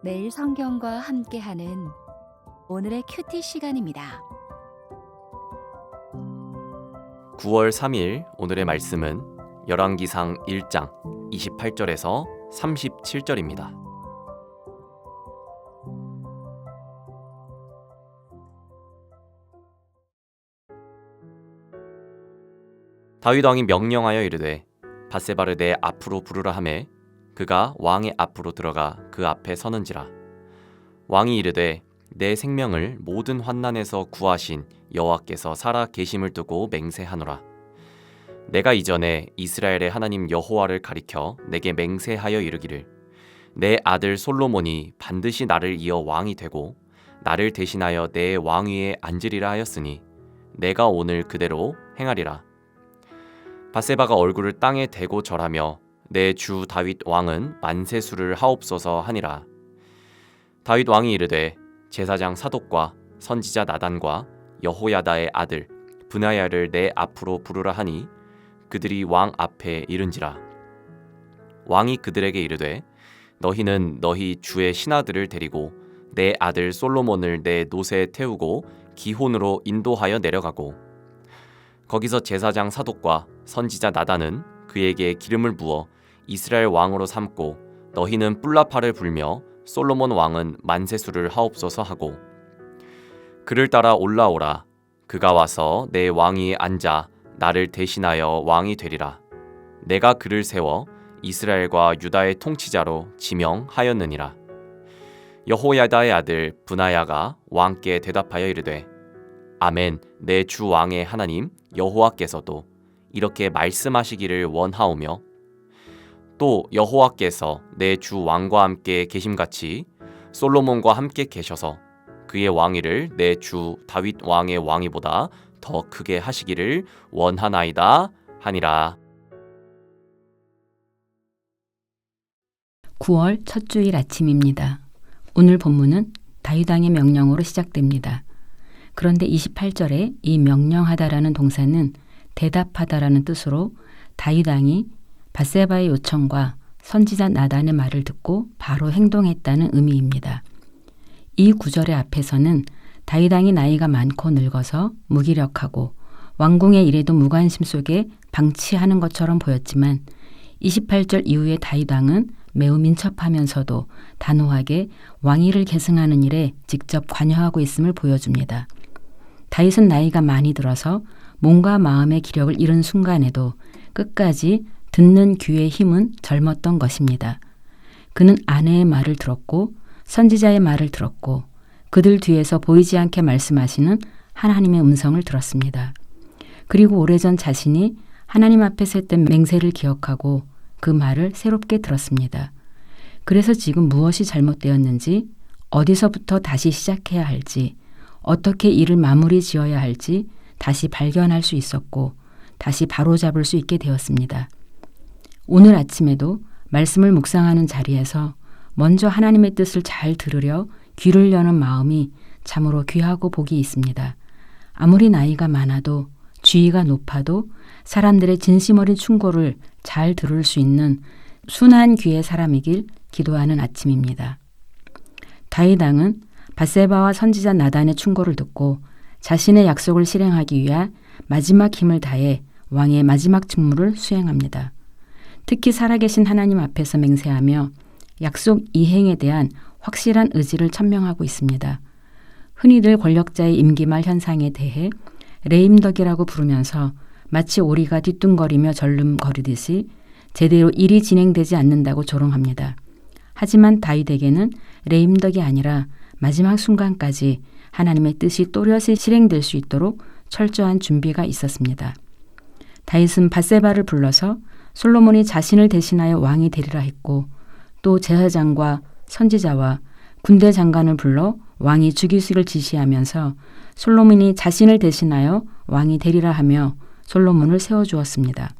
매일 성경과 함께하는 오늘의 큐티 시간입니다. 9월 3일 오늘의 말씀은 열왕기상 1장 28절에서 37절입니다. 다윗 왕이 명령하여 이르되 바세바를 내 앞으로 부르라 하매 그가 왕의 앞으로 들어가 그 앞에 서는지라 왕이 이르되 내 생명을 모든 환난에서 구하신 여호와께서 살아 계심을 두고 맹세하노라. 내가 이전에 이스라엘의 하나님 여호와를 가리켜 내게 맹세하여 이르기를 내 아들 솔로몬이 반드시 나를 이어 왕이 되고 나를 대신하여 내 왕위에 앉으리라 하였으니 내가 오늘 그대로 행하리라. 바세바가 얼굴을 땅에 대고 절하며 내 주 다윗 왕은 만세수를 하옵소서 하니라. 다윗 왕이 이르되 제사장 사독과 선지자 나단과 여호야다의 아들 분하야를 내 앞으로 부르라 하니 그들이 왕 앞에 이른지라 왕이 그들에게 이르되 너희는 너희 주의 신하들을 데리고 내 아들 솔로몬을 내 노새에 태우고 기혼으로 인도하여 내려가고 거기서 제사장 사독과 선지자 나단은 그에게 기름을 부어 이스라엘 왕으로 삼고 너희는 뿔라파를 불며 솔로몬 왕은 만세수를 하옵소서 하고 그를 따라 올라오라. 그가 와서 내 왕위에 앉아 나를 대신하여 왕이 되리라. 내가 그를 세워 이스라엘과 유다의 통치자로 지명하였느니라. 여호야다의 아들 분하야가 왕께 대답하여 이르되 아멘 내 주 왕의 하나님 여호와께서도 이렇게 말씀하시기를 원하오며 또 여호와께서 내 주 왕과 함께 계심같이 솔로몬과 함께 계셔서 그의 왕위를 내 주 다윗 왕의 왕위보다 더 크게 하시기를 원하나이다 하니라. 9월 첫 주일 아침입니다. 오늘 본문은 다윗왕의 명령으로 시작됩니다. 그런데 28절에 이 명령하다라는 동사는 대답하다라는 뜻으로 다윗왕이 바세바의 요청과 선지자 나단의 말을 듣고 바로 행동했다는 의미입니다. 이 구절의 앞에서는 다윗왕이 나이가 많고 늙어서 무기력하고 왕궁의 일에도 무관심 속에 방치하는 것처럼 보였지만 28절 이후에 다윗왕은 매우 민첩하면서도 단호하게 왕위를 계승하는 일에 직접 관여하고 있음을 보여줍니다. 다윗은 나이가 많이 들어서 몸과 마음의 기력을 잃은 순간에도 끝까지 듣는 귀의 힘은 젊었던 것입니다. 그는 아내의 말을 들었고 선지자의 말을 들었고 그들 뒤에서 보이지 않게 말씀하시는 하나님의 음성을 들었습니다. 그리고 오래전 자신이 하나님 앞에서 했던 맹세를 기억하고 그 말을 새롭게 들었습니다. 그래서 지금 무엇이 잘못되었는지, 어디서부터 다시 시작해야 할지, 어떻게 일을 마무리 지어야 할지 다시 발견할 수 있었고, 다시 바로잡을 수 있게 되었습니다. 오늘 아침에도 말씀을 묵상하는 자리에서 먼저 하나님의 뜻을 잘 들으려 귀를 여는 마음이 참으로 귀하고 복이 있습니다. 아무리 나이가 많아도 지위가 높아도 사람들의 진심 어린 충고를 잘 들을 수 있는 순한 귀의 사람이길 기도하는 아침입니다. 다윗왕은 바세바와 선지자 나단의 충고를 듣고 자신의 약속을 실행하기 위한 마지막 힘을 다해 왕의 마지막 직무를 수행합니다. 특히 살아계신 하나님 앞에서 맹세하며 약속 이행에 대한 확실한 의지를 천명하고 있습니다. 흔히들 권력자의 임기말 현상에 대해 레임덕이라고 부르면서 마치 오리가 뒤뚱거리며 절름거리듯이 제대로 일이 진행되지 않는다고 조롱합니다. 하지만 다윗에게는 레임덕이 아니라 마지막 순간까지 하나님의 뜻이 또렷이 실행될 수 있도록 철저한 준비가 있었습니다. 다윗은 바세바를 불러서 솔로몬이 자신을 대신하여 왕이 되리라 했고 또 제사장과 선지자와 군대 장관을 불러 왕이 죽이식을 지시하면서 솔로몬이 자신을 대신하여 왕이 되리라 하며 솔로몬을 세워주었습니다.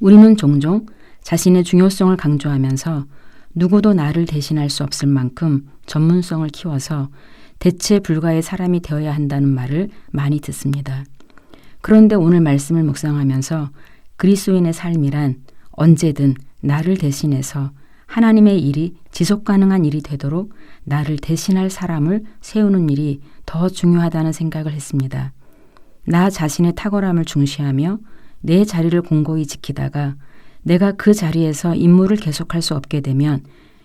우리는 종종 자신의 중요성을 강조하면서 누구도 나를 대신할 수 없을 만큼 전문성을 키워서 대체 불가의 사람이 되어야 한다는 말을 많이 듣습니다. 그런데 오늘 말씀을 묵상하면서 그리스도인의 삶이란 언제든 나를 대신해서 하나님의 일이 지속 가능한 일이 되도록 나를 대신할 사람을 세우는 일이 더 중요하다는 생각을 했습니다. 나 자신의 탁월함을 중시하며 내 자리를 공고히 지키다가 내가 그 자리에서 임무를 계속할 수 없게 되면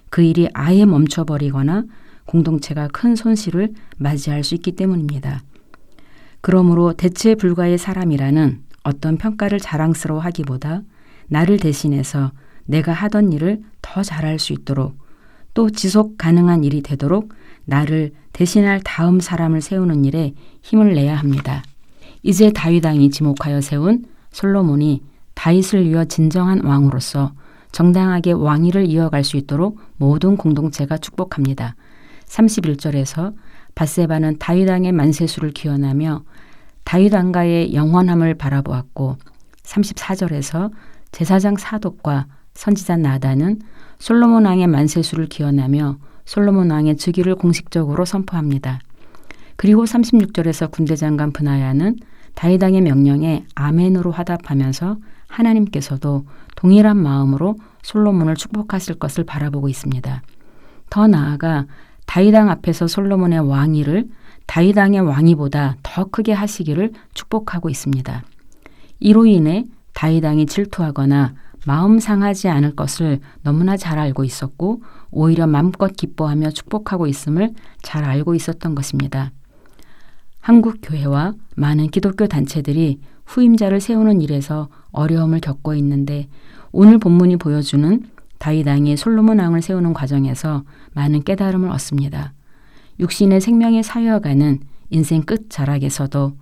그 일이 아예 멈춰버리거나 공동체가 큰 손실을 맞이할 수 있기 때문입니다. 그러므로 대체 불가의 사람이라는 어떤 평가를 자랑스러워 하기보다 나를 대신해서 내가 하던 일을 더 잘할 수 있도록 또 지속 가능한 일이 되도록 나를 대신할 다음 사람을 세우는 일에 힘을 내야 합니다. 이제 다윗 왕이 지목하여 세운 솔로몬이 다윗을 이어 진정한 왕으로서 정당하게 왕위를 이어갈 수 있도록 모든 공동체가 축복합니다. 31절에서 바세바는 다윗 왕의 만세수를 기원하며 다윗 왕가의 영원함을 바라보았고 34절에서 제사장 사독과 선지자 나단은 솔로몬 왕의 만세수를 기원하며 솔로몬 왕의 즉위를 공식적으로 선포합니다. 그리고 36절에서 군대장관 분하야는 다윗 왕의 명령에 아멘으로 화답하면서 하나님께서도 동일한 마음으로 솔로몬을 축복하실 것을 바라보고 있습니다. 더 나아가 다윗 왕 앞에서 솔로몬의 왕위를 다윗 왕의 왕위보다 더 크게 하시기를 축복하고 있습니다. 이로 인해 다윗 왕이 질투하거나 마음 상하지 않을 것을 너무나 잘 알고 있었고 오히려 마음껏 기뻐하며 축복하고 있음을 잘 알고 있었던 것입니다. 한국 교회와 많은 기독교 단체들이 후임자를 세우는 일에서 어려움을 겪고 있는데 오늘 본문이 보여주는 다윗 왕이 솔로몬 왕을 세우는 과정에서 많은 깨달음을 얻습니다. 육신의 생명이 사여가는 인생 끝 자락에서도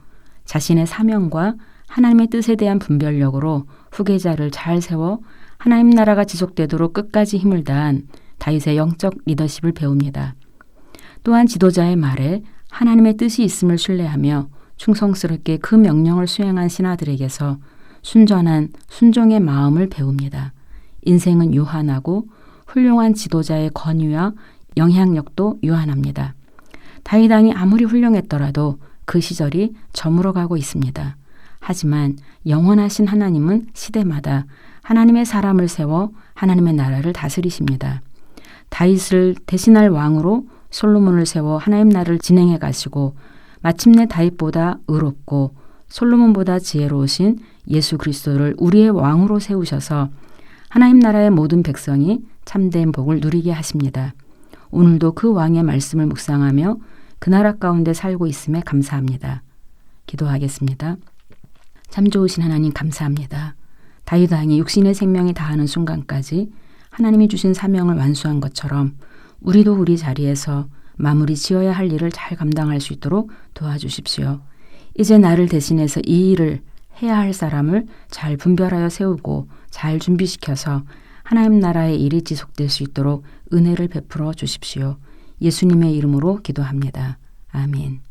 자신의 사명과 하나님의 뜻에 대한 분별력으로 후계자를 잘 세워 하나님 나라가 지속되도록 끝까지 힘을 다한 다윗의 영적 리더십을 배웁니다. 또한 지도자의 말에 하나님의 뜻이 있음을 신뢰하며 충성스럽게 그 명령을 수행한 신하들에게서 순전한 순종의 마음을 배웁니다. 인생은 유한하고 훌륭한 지도자의 권위와 영향력도 유한합니다. 다윗 왕이 아무리 훌륭했더라도 그 시절이 저물어가고 있습니다. 하지만 영원하신 하나님은 시대마다 하나님의 사람을 세워 하나님의 나라를 다스리십니다. 다윗을 대신할 왕으로 솔로몬을 세워 하나님 나라를 진행해 가시고 마침내 다윗보다 의롭고 솔로몬보다 지혜로우신 예수 그리스도를 우리의 왕으로 세우셔서 하나님 나라의 모든 백성이 참된 복을 누리게 하십니다. 오늘도 그 왕의 말씀을 묵상하며 그 나라 가운데 살고 있음에 감사합니다. 기도하겠습니다. 참 좋으신 하나님 감사합니다. 다윗 왕이 육신의 생명이 다하는 순간까지 하나님이 주신 사명을 완수한 것처럼 우리도 우리 자리에서 마무리 지어야 할 일을 잘 감당할 수 있도록 도와주십시오. 이제 나를 대신해서 이 일을 해야 할 사람을 잘 분별하여 세우고 잘 준비시켜서 하나님 나라의 일이 지속될 수 있도록 은혜를 베풀어 주십시오. 예수님의 이름으로 기도합니다. 아멘.